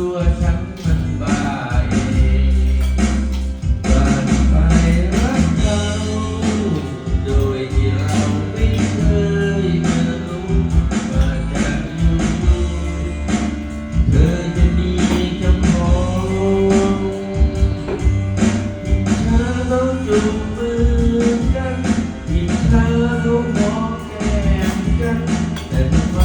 ตัวฉันมันบาเองบ้าไปรักเขาโดยที่เราไม่เคยจะรู้มาจากอยู่เธอจะมีจ้าองเธอต้อจูบมือกันหยิเธอต้อแก้มกันแต่ทำไม